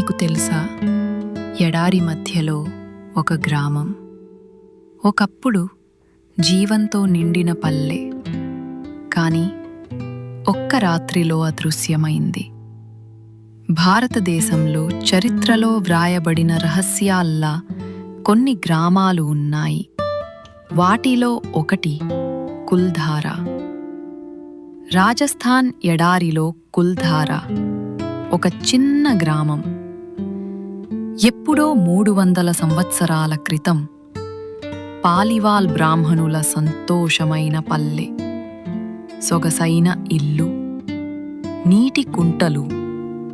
మీకు తెలుసా? ఎడారి మధ్యలో ఒక గ్రామం. ఒకప్పుడు జీవంతో నిండిన పల్లె. కానీ ఒక్క రాత్రిలో అదృశ్యమైంది. భారతదేశంలో చరిత్రలో వ్రాయబడిన రహస్యాల్లా కొన్ని గ్రామాలు ఉన్నాయి. వాటిలో ఒకటి కుల్ధార. రాజస్థాన్ ఎడారిలో కుల్ధార ఒక చిన్న గ్రామం. ఎప్పుడో మూడు వందల సంవత్సరాల క్రితం పాలివాల్ బ్రాహ్మణుల సంతోషమైన పల్లె సొగసైన ఇల్లు నీటి కుంటలు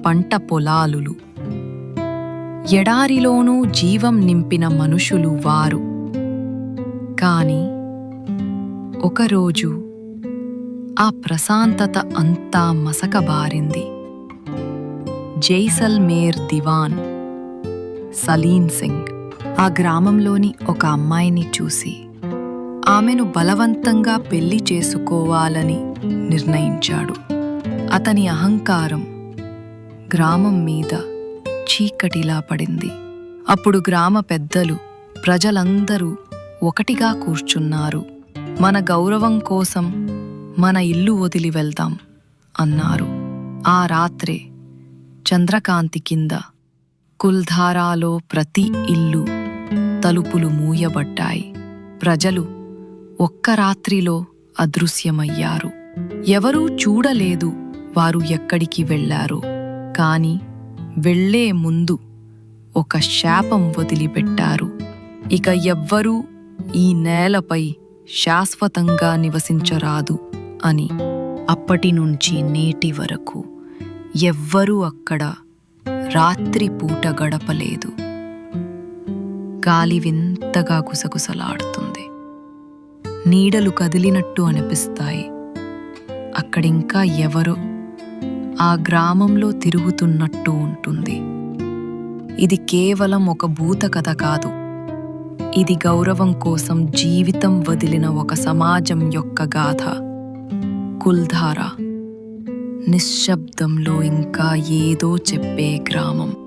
పంట పొలాలులు. ఎడారిలోనూ జీవం నింపిన మనుషులు వారు. కాని ఒకరోజు ఆ ప్రశాంతత అంతా మసకబారింది. జైసల్మేర్ దివాన్ సలీన్ సింగ్. ఆ గ్రామంలోని ఒక అమ్మాయిని చూసి ఆమెను బలవంతంగా పెళ్ళి చేసుకోవాలని నిర్ణయించాడు. అతని అహంకారం గ్రామం మీద చీకటిలా పడింది. అప్పుడు గ్రామ పెద్దలు ప్రజలందరూ ఒకటిగా కూర్చున్నారు. మన గౌరవం కోసం మన ఇల్లు వదిలి వెళ్దాం అన్నారు. ఆ రాత్రే చంద్రకాంతి కింద కుల్ధారాలో ప్రతి ఇల్లు తలుపులు మూయబడ్డాయి. ప్రజలు ఒక్క రాత్రిలో అదృశ్యమయ్యారు. ఎవరూ చూడలేదు వారు ఎక్కడికి వెళ్ళారో కాని వెళ్ళే ముందు ఒక శాపం వదిలిపెట్టారు. ఇక ఎవ్వరూ ఈ నేలపై శాశ్వతంగా నివసించరాదు అని అప్పటి నుంచి నేటి వరకు ఎవ్వరూ అక్కడ రాత్రి పూట గడపలేదు. గాలి వింతగా గుసగుసలాడుతుంది. నీడలు కదిలినట్టు అనిపిస్తాయి. అక్కడింకా ఎవరో ఆ గ్రామంలో తిరుగుతున్నట్టు ఉంటుంది. ఇది కేవలం ఒక భూత కథ కాదు. ఇది గౌరవం కోసం జీవితం వదిలిన ఒక సమాజం యొక్క గాథ. కుల్ధార నిశ్శబ్దంలో ఇంకా ఏదో చెప్పే గ్రామం.